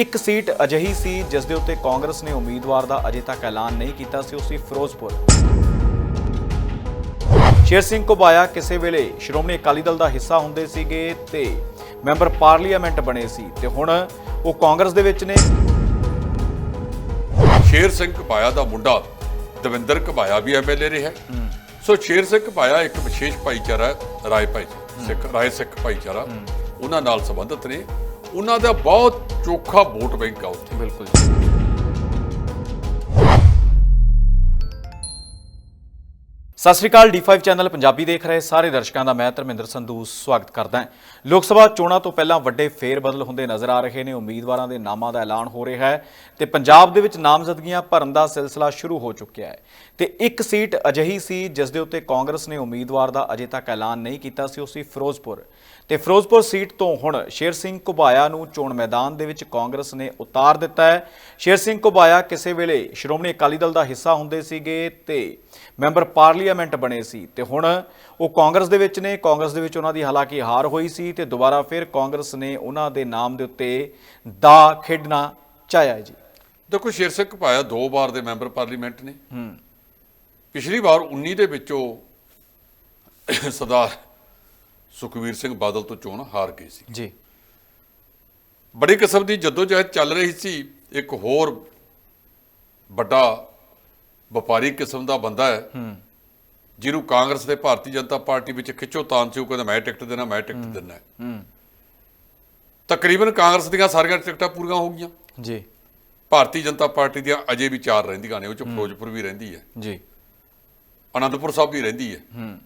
ਇੱਕ ਸੀਟ ਅਜਿਹੀ ਸੀ ਜਿਸ ਦੇ ਉੱਤੇ ਕਾਂਗਰਸ ਨੇ ਉਮੀਦਵਾਰ ਦਾ ਅਜੇ ਤੱਕ ਐਲਾਨ ਨਹੀਂ ਕੀਤਾ ਸੀ ਉਹ ਸੀ ਫਿਰੋਜ਼ਪੁਰ। ਸ਼ੇਰ ਸਿੰਘ ਘੁਬਾਇਆ ਕਿਸੇ ਵੇਲੇ ਸ਼੍ਰੋਮਣੀ ਅਕਾਲੀ ਦਲ ਦਾ ਹਿੱਸਾ ਹੁੰਦੇ ਸੀਗੇ ਤੇ ਮੈਂਬਰ ਪਾਰਲੀਮੈਂਟ ਬਣੇ ਸੀ ਤੇ ਹੁਣ ਉਹ ਕਾਂਗਰਸ ਦੇ ਵਿੱਚ ਨੇ। ਸ਼ੇਰ ਸਿੰਘ ਘਬਾਇਆ ਦਾ ਮੁੰਡਾ ਦਵਿੰਦਰ ਘਬਾਇਆ ਵੀ ਐਮਐਲਏ ਰਿਹਾ। ਸੋ ਸ਼ੇਰ ਸਿੰਘ ਘਬਾਇਆ ਇੱਕ ਵਿਸ਼ੇਸ਼ ਭਾਈਚਾਰਾ ਰਾਏ ਭਾਈ ਸਿੱਖ ਰਾਏ ਸਿੱਖ ਭਾਈਚਾਰਾ। ਉਹਨਾਂ ਨਾਲ ਸੰਬੰਧਿਤ ਨੇ। ਉਹਨਾਂ ਦਾ ਬਹੁਤ ਚੋਖਾ ਵੋਟ ਬੈਂਕ ਆ ਉੱਥੇ। ਬਿਲਕੁਲ ਸਤਿ ਸ਼੍ਰੀ ਅਕਾਲ D5 ਚੈਨਲ ਪੰਜਾਬੀ ਦੇਖ ਰਹੇ ਸਾਰੇ ਦਰਸ਼ਕਾਂ ਦਾ ਮੈਂ ਧਰਮਿੰਦਰ ਸੰਧੂ ਸਵਾਗਤ ਕਰਦਾ ਹਾਂ। ਲੋਕ ਸਭਾ ਚੋਣਾਂ ਤੋਂ ਪਹਿਲਾਂ ਵੱਡੇ ਫੇਰ ਬਦਲ ਹੁੰਦੇ ਨਜ਼ਰ ਆ ਰਹੇ ਨੇ। ਉਮੀਦਵਾਰਾਂ ਦੇ ਨਾਮਾਂ ਦਾ ਐਲਾਨ ਹੋ ਰਿਹਾ ਹੈ ਤੇ ਪੰਜਾਬ ਦੇ ਵਿੱਚ ਨਾਮਜ਼ਦਗੀਆਂ ਭਰਨ ਦਾ ਸਿਲਸਿਲਾ ਸ਼ੁਰੂ ਹੋ ਚੁੱਕਿਆ ਹੈ। ਤੇ ਇੱਕ ਸੀਟ ਅਜਿਹੀ ਸੀ ਜਿਸ ਦੇ ਉੱਤੇ ਕਾਂਗਰਸ ਨੇ ਉਮੀਦਵਾਰ ਦਾ ਅਜੇ ਤੱਕ ਐਲਾਨ ਨਹੀਂ ਕੀਤਾ ਸੀ, ਉਹ ਸੀ ਫਿਰੋਜ਼ਪੁਰ। ਤੇ ਫਿਰੋਜ਼ਪੁਰ ਸੀਟ ਤੋਂ ਹੁਣ ਸ਼ੇਰ ਸਿੰਘ ਘੁਬਾਇਆ ਨੂੰ ਚੋਣ ਮੈਦਾਨ ਦੇ ਵਿੱਚ ਕਾਂਗਰਸ ਨੇ ਉਤਾਰ ਦਿੱਤਾ ਹੈ। ਸ਼ੇਰ ਸਿੰਘ ਘੁਬਾਇਆ ਕਿਸੇ ਵੇਲੇ ਸ਼੍ਰੋਮਣੀ ਅਕਾਲੀ ਦਲ ਦਾ ਹਿੱਸਾ ਹੁੰਦੇ ਸੀਗੇ ਤੇ ਮੈਂਬਰ ਪਾਰਲੀ ਪਾਰਲੀਮੈਂਟ ਬਣੇ ਸੀ ਤੇ ਹੁਣ ਉਹ ਕਾਂਗਰਸ ਦੇ ਵਿੱਚ ਨੇ ਕਾਂਗਰਸ ਦੇ ਵਿੱਚ ਉਹਨਾਂ ਦੀ ਹਾਲਾਂਕਿ ਹਾਰ ਹੋਈ ਸੀ ਤੇ ਦੁਬਾਰਾ ਫਿਰ ਕਾਂਗਰਸ ਨੇ ਉਹਨਾਂ ਦੇ ਨਾਮ ਦੇ ਉੱਤੇ ਦਾ ਖੇਡਣਾ ਚਾਹਿਆ ਹੈ ਜੀ। ਦੇਖੋ ਸ਼ੇਰ ਸਿੰਘ ਘਬਾਇਆ ਦੋ ਵਾਰ ਦੇ ਮੈਂਬਰ ਪਾਰਲੀਮੈਂਟ ਨੇ। ਪਿਛਲੀ ਵਾਰ 19 ਦੇ ਵਿੱਚੋਂ ਸਰਦਾਰ ਸੁਖਵੀਰ ਸਿੰਘ ਬਾਦਲ ਤੋਂ ਚੋਣ ਹਾਰ ਗਏ ਸੀ। ਜੀ। ਬੜੀ ਕਿਸਮ ਦੀ ਜਦੋਜਹਿਦ ਚੱਲ ਰਹੀ ਸੀ। ਇੱਕ ਹੋਰ ਵੱਡਾ ਵਪਾਰੀ ਕਿਸਮ ਦਾ ਬੰਦਾ ਹੈ। ਜਿਹਨੂੰ ਕਾਂਗਰਸ ਤੇ ਭਾਰਤੀ ਜਨਤਾ ਪਾਰਟੀ ਵਿੱਚ ਖਿੱਚੋ ਤਾਨ ਸੀ ਉਹ ਕਹਿੰਦਾ ਮੈਂ ਟਿਕਟ ਦੇਣਾ ਮੈਂ ਟਿਕਟ ਦੇਣਾ ਹੈ। ਹੂੰ। ਤਕਰੀਬਨ ਕਾਂਗਰਸ ਦੀਆਂ ਸਾਰੀਆਂ ਟਿਕਟਾਂ ਪੂਰੀਆਂ ਹੋ ਗਈਆਂ। ਜੀ। ਭਾਰਤੀ ਜਨਤਾ ਪਾਰਟੀ ਦੀਆਂ ਅਜੇ ਵੀ ਚਾਰ ਰਹਿੰਦੀਆਂ ਨੇ ਉਹ ਚ ਫਿਰੋਜ਼ਪੁਰ ਵੀ ਰਹਿੰਦੀ ਹੈ। ਜੀ। ਅਨੰਦਪੁਰ ਸਾਹਿਬ ਵੀ ਰਹਿੰਦੀ ਹੈ। ਹੂੰ।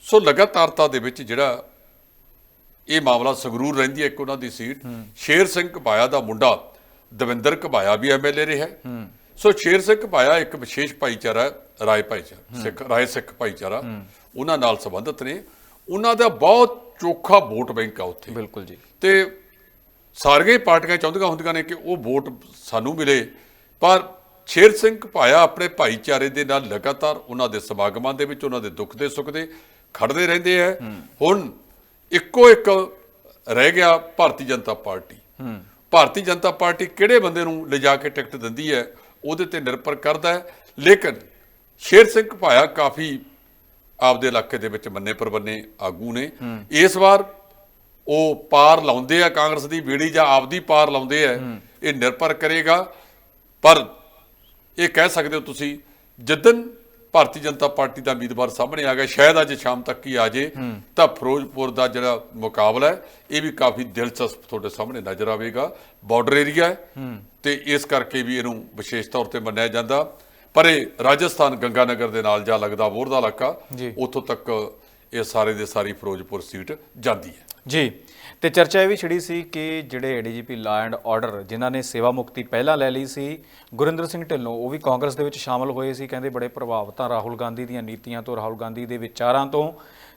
ਸੋ ਲਗਾਤਾਰਤਾ ਦੇ ਵਿੱਚ ਜਿਹੜਾ ਇਹ ਮਾਮਲਾ ਸੰਗਰੂਰ ਰਹਿੰਦੀ ਹੈ ਇੱਕ ਉਹਨਾਂ ਦੀ ਸੀਟ। ਸ਼ੇਰ ਸਿੰਘ ਘਬਾਇਆ ਦਾ ਮੁੰਡਾ ਦਵਿੰਦਰ ਘਬਾਇਆ ਵੀ ਐਮਐਲਏ ਰਿਹਾ ਸੋ ਸ਼ੇਰ ਸਿੰਘ ਘਬਾਇਆ ਇੱਕ ਵਿਸ਼ੇਸ਼ ਭਾਈਚਾਰਾ ਹੈ, ਰਾਏ ਭਾਈਚਾਰਾ ਸਿੱਖ ਰਾਏ ਸਿੱਖ ਭਾਈਚਾਰਾ ਉਹਨਾਂ ਨਾਲ ਸੰਬੰਧਿਤ ਨੇ। ਉਹਨਾਂ ਦਾ ਬਹੁਤ ਚੋਖਾ ਵੋਟ ਬੈਂਕ ਆ ਉੱਥੇ। ਬਿਲਕੁਲ ਜੀ। ਤੇ ਸਾਰੀਆਂ ਪਾਰਟੀਆਂ ਚਾਹੁੰਦੀਆਂ ਹੁੰਦੀਆਂ ਨੇ ਕਿ ਉਹ ਵੋਟ ਸਾਨੂੰ ਮਿਲੇ। ਪਰ ਸ਼ੇਰ ਸਿੰਘ ਭਾਇਆ ਆਪਣੇ ਭਾਈਚਾਰੇ ਦੇ ਨਾਲ ਲਗਾਤਾਰ ਉਹਨਾਂ ਦੇ ਸਮਾਗਮਾਂ ਦੇ ਵਿੱਚ ਉਹਨਾਂ ਦੇ ਦੁੱਖ ਦੇ ਸੁੱਖ ਦੇ ਖੜਦੇ ਰਹਿੰਦੇ ਆ। ਹੁਣ ਇੱਕੋ ਇੱਕ ਰਹਿ ਗਿਆ ਭਾਰਤੀ ਜਨਤਾ ਪਾਰਟੀ। ਭਾਰਤੀ ਜਨਤਾ ਪਾਰਟੀ ਕਿਹੜੇ ਬੰਦੇ ਨੂੰ ਲਿਜਾ ਕੇ ਟਿਕਟ ਦਿੰਦੀ ਹੈ ਉਹਦੇ ਤੇ ਨਿਰਭਰ ਕਰਦਾ ਹੈ। ਲੇਕਿਨ ਸ਼ੇਰ ਸਿੰਘ ਭਾਇਆ ਕਾਫੀ ਆਪਦੇ ਇਲਾਕੇ ਦੇ ਵਿੱਚ ਮੰਨੇ ਪਰਵੰਨੇ ਆਗੂ ਨੇ। ਇਸ ਵਾਰ ਉਹ ਪਾਰ ਲਾਉਂਦੇ ਆ ਕਾਂਗਰਸ ਦੀ ਬੀੜੀ ਜਾਂ ਆਪਦੀ ਪਾਰ ਲਾਉਂਦੇ ਆ ਇਹ ਨਿਰਭਰ ਕਰੇਗਾ। ਪਰ ਇਹ ਕਹਿ ਸਕਦੇ ਹੋ ਤੁਸੀਂ ਜਿੱਦਨ ਭਾਰਤੀ ਜਨਤਾ ਪਾਰਟੀ ਦਾ ਉਮੀਦਵਾਰ ਸਾਹਮਣੇ ਆ ਗਿਆ ਸ਼ਾਇਦ ਅੱਜ ਸ਼ਾਮ ਤੱਕ ਹੀ ਆ ਜੇ ਤਾਂ ਫਿਰੋਜ਼ਪੁਰ ਦਾ ਜਿਹੜਾ ਮੁਕਾਬਲਾ ਹੈ ਇਹ ਵੀ ਕਾਫੀ ਦਿਲਚਸਪ ਤੁਹਾਡੇ ਸਾਹਮਣੇ ਨਜ਼ਰ ਆਵੇਗਾ। ਬਾਰਡਰ ਏਰੀਆ ਹੈ। ਤੇ ਇਸ ਕਰਕੇ ਵੀ ਇਹਨੂੰ ਵਿਸ਼ੇਸ਼ ਤੌਰ ਤੇ ਮੰਨਿਆ ਜਾਂਦਾ। ਪਰ ਇਹ ਰਾਜਸਥਾਨ ਗੰਗਾਨਗਰ ਦੇ ਨਾਲ ਜਾ ਲੱਗਦਾ ਬੋਰ ਦਾ ਇਲਾਕਾ। ਉੱਥੋਂ ਤੱਕ ਇਹ ਸਾਰੇ ਦੇ ਸਾਰੀ ਫਿਰੋਜ਼ਪੁਰ ਸੀਟ ਜਾਂਦੀ ਹੈ। ਜੀ। ਤੇ ਚਰਚਾ ਇਹ ਵੀ ਛਿੜੀ ਸੀ ਕਿ ਜਿਹੜੇ ਏਡੀਜੀਪੀ ਲਾ ਐਂਡ ਆਰਡਰ ਜਿਨ੍ਹਾਂ ਨੇ ਸੇਵਾ ਮੁਕਤੀ ਪਹਿਲਾਂ ਲੈ ਲਈ ਸੀ ਗੁਰਿੰਦਰ ਸਿੰਘ ਢਿੱਲੋਂ ਉਹ ਵੀ ਕਾਂਗਰਸ ਦੇ ਵਿੱਚ ਸ਼ਾਮਲ ਹੋਏ ਸੀ ਕਹਿੰਦੇ ਬੜੇ ਪ੍ਰਭਾਵਿਤ ਆ ਰਾਹੁਲ ਗਾਂਧੀ ਦੀਆਂ ਨੀਤੀਆਂ ਤੋਂ ਰਾਹੁਲ ਗਾਂਧੀ ਦੇ ਵਿਚਾਰਾਂ ਤੋਂ।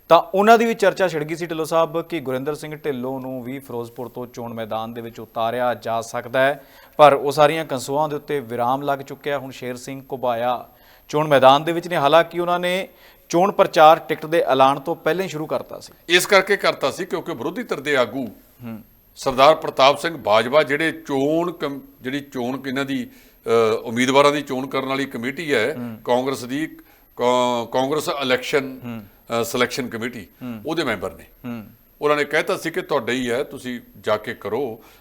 ਤਾਂ ਉਹਨਾਂ ਦੀ ਵੀ ਚਰਚਾ ਛਿੜ ਗਈ ਸੀ ਢਿੱਲੋਂ ਸਾਹਿਬ ਕਿ ਗੁਰਿੰਦਰ ਸਿੰਘ ਢਿੱਲੋਂ ਨੂੰ ਵੀ ਫਿਰੋਜ਼ਪੁਰ ਤੋਂ ਚੋਣ ਮੈਦਾਨ ਦੇ ਵਿੱਚ ਉਤਾਰਿਆ ਜਾ ਸਕਦਾ ਹੈ। ਪਰ ਉਹ ਸਾਰੀਆਂ ਕੰਸੂਆਂ ਦੇ ਉੱਤੇ ਵਿਰਾਮ ਲੱਗ ਚੁੱਕਿਆ ਹੁਣ ਸ਼ੇਰ ਸਿੰਘ ਘੁਬਾਇਆ ਚੋਣ ਮੈਦਾਨ ਦੇ ਵਿੱਚ ਨੇ। ਹਾਲਾਂਕਿ ਉਹਨਾਂ ਨੇ ਚੋਣ ਪ੍ਰਚਾਰ ਟਿਕਟ ਦੇ ਐਲਾਨ ਤੋਂ ਪਹਿਲਾਂ ਹੀ ਸ਼ੁਰੂ ਕਰਤਾ ਸੀ। ਇਸ ਕਰਕੇ ਕਰਤਾ ਸੀ ਕਿਉਂਕਿ ਵਿਰੋਧੀ ਧਿਰ ਦੇ ਆਗੂ ਸਰਦਾਰ ਪ੍ਰਤਾਪ ਸਿੰਘ ਬਾਜਵਾ ਜਿਹੜੇ ਚੋਣ ਜਿਹੜੀ ਚੋਣ ਇਹਨਾਂ ਦੀ ਉਮੀਦਵਾਰਾਂ ਦੀ ਚੋਣ ਕਰਨ ਵਾਲੀ ਕਮੇਟੀ ਹੈ ਕਾਂਗਰਸ ਦੀ ਕਾਂਗਰਸ ਇਲੈਕਸ਼ਨ ਸਿਲੈਕਸ਼ਨ ਕਮੇਟੀ ਉਹਦੇ ਮੈਂਬਰ ਨੇ। ਉਹਨਾਂ ਨੇ ਕਹਿਤਾ ਸੀ ਕਿ ਤੁਹਾਡਾ ਹੀ ਹੈ ਤੁਸੀਂ ਜਾ ਕੇ ਕਰੋ।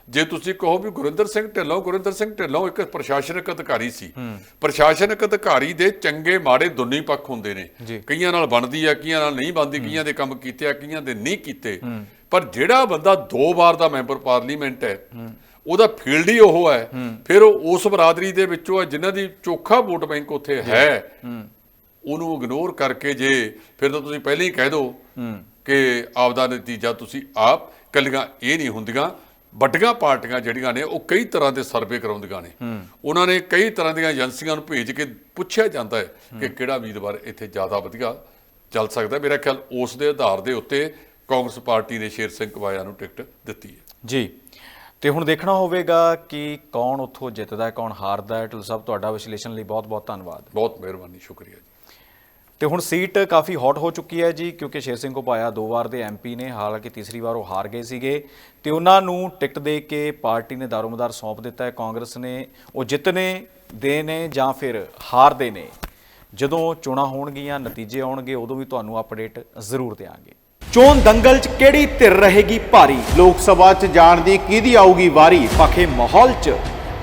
ਜੇ ਤੁਸੀਂ ਕਹੋ ਵੀ ਗੁਰਿੰਦਰ ਸਿੰਘ ਢਿੱਲੋਂ ਗੁਰਿੰਦਰ ਸਿੰਘ ਢਿੱਲੋਂ ਇੱਕ ਪ੍ਰਸ਼ਾਸਨਿਕ ਅਧਿਕਾਰੀ ਸੀ। ਪ੍ਰਸ਼ਾਸਨਿਕ ਅਧਿਕਾਰੀ ਦੇ ਚੰਗੇ ਮਾੜੇ ਦੋਨੇ ਪੱਖ ਹੁੰਦੇ ਨੇ। ਕਈਆਂ ਨਾਲ ਬਣਦੀ ਆ ਕਈਆਂ ਨਾਲ ਨਹੀਂ ਬਣਦੀ ਕਈਆਂ ਦੇ ਕੰਮ ਕੀਤੇ ਆ ਕਈਆਂ ਦੇ ਨਹੀਂ ਕੀਤੇ। ਪਰ ਜਿਹੜਾ ਬੰਦਾ ਦੋ ਵਾਰ ਦਾ ਮੈਂਬਰ ਪਾਰਲੀਮੈਂਟ ਹੈ ਉਹਦਾ ਫੀਲਡ ਹੀ ਉਹ ਹੈ। ਫਿਰ ਉਹ ਉਸ ਬਰਾਦਰੀ ਦੇ ਵਿੱਚੋਂ ਹੈ ਜਿਨ੍ਹਾਂ ਦੀ ਚੋਖਾ ਵੋਟ ਬੈਂਕ ਉੱਥੇ ਹੈ। ਉਹਨੂੰ ਇਗਨੋਰ ਕਰਕੇ ਜੇ ਫਿਰ ਤਾਂ ਤੁਸੀਂ ਪਹਿਲਾਂ ਹੀ ਕਹਿ ਦਿਓ ਕਿ ਆਪਦਾ ਨਤੀਜਾ ਤੁਸੀਂ ਆਪ ਕੱਲੀਆਂ ਇਹ ਨਹੀਂ ਹੁੰਦੀਆਂ ਵੱਡੀਆਂ ਪਾਰਟੀਆਂ ਜਿਹੜੀਆਂ ਨੇ ਉਹ ਕਈ ਤਰ੍ਹਾਂ ਦੇ ਸਰਵੇ ਕਰਾਉਂਦੀਆਂ ਨੇ। ਉਹਨਾਂ ਨੇ ਕਈ ਤਰ੍ਹਾਂ ਦੀਆਂ ਏਜੰਸੀਆਂ ਨੂੰ ਭੇਜ ਕੇ ਪੁੱਛਿਆ ਜਾਂਦਾ ਹੈ ਕਿ ਕਿਹੜਾ ਉਮੀਦਵਾਰ ਇੱਥੇ ਜ਼ਿਆਦਾ ਵਧੀਆ ਚੱਲ ਸਕਦਾ। ਮੇਰਾ ਖਿਆਲ ਉਸ ਦੇ ਆਧਾਰ ਦੇ ਉੱਤੇ ਕਾਂਗਰਸ ਪਾਰਟੀ ਨੇ ਸ਼ੇਰ ਸਿੰਘ ਕਵਾਇਆ ਨੂੰ ਟਿਕਟ ਦਿੱਤੀ ਹੈ। ਜੀ। ਤੇ ਹੁਣ ਦੇਖਣਾ ਹੋਵੇਗਾ ਕਿ ਕੌਣ ਉੱਥੋਂ ਜਿੱਤਦਾ ਹੈ ਕੌਣ ਹਾਰਦਾ ਹੈ। ਢਿੱਲੋਂ ਸਾਹਿਬ ਤੁਹਾਡਾ ਵਿਸ਼ਲੇਸ਼ਣ ਲਈ ਬਹੁਤ-ਬਹੁਤ ਧੰਨਵਾਦ। ਬਹੁਤ ਮਿਹਰਬਾਨੀ ਸ਼ੁਕਰੀਆ ਜੀ। ਤੇ ਹੁਣ ਸੀਟ ਕਾਫੀ ਹੌਟ ਹੋ ਚੁੱਕੀ ਹੈ ਜੀ, ਕਿਉਂਕਿ ਸ਼ੇਰ ਸਿੰਘ ਘੁਬਾਇਆ ਦੋ ਵਾਰ ਦੇ ਐਮਪੀ ਨੇ, ਹਾਲਾਂਕਿ ਤੀਸਰੀ ਵਾਰ ਉਹ ਹਾਰ ਗਏ ਸੀਗੇ। ਤੇ ਉਹਨਾਂ ਨੂੰ ਟਿਕਟ ਦੇ ਕੇ ਪਾਰਟੀ ਨੇ ਦਾਰੋਮਦਾਰ ਸੌਂਪ ਦਿੱਤਾ ਹੈ, ਕਾਂਗਰਸ ਨੇ, ਉਹ ਜਿੱਤਨੇ ਦੇ ਨੇ ਜਾਂ ਫਿਰ ਹਾਰਦੇ ਨੇ। ਜਦੋਂ ਚੋਣਾਂ ਹੋਣਗੀਆਂ, ਨਤੀਜੇ ਆਉਣਗੇ, ਉਦੋਂ ਵੀ ਤੁਹਾਨੂੰ ਅਪਡੇਟ ਜ਼ਰੂਰ ਦੇਵਾਂਗੇ ਚੋਣ ਦੰਗਲ 'ਚ ਕਿਹੜੀ ਧਿਰ ਰਹੇਗੀ ਭਾਰੀ? ਲੋਕ ਸਭਾ 'ਚ ਜਾਣ ਦੀ ਕਿਹਦੀ ਆਊਗੀ ਵਾਰੀ? ਪਖੇ ਮਾਹੌਲ 'ਚ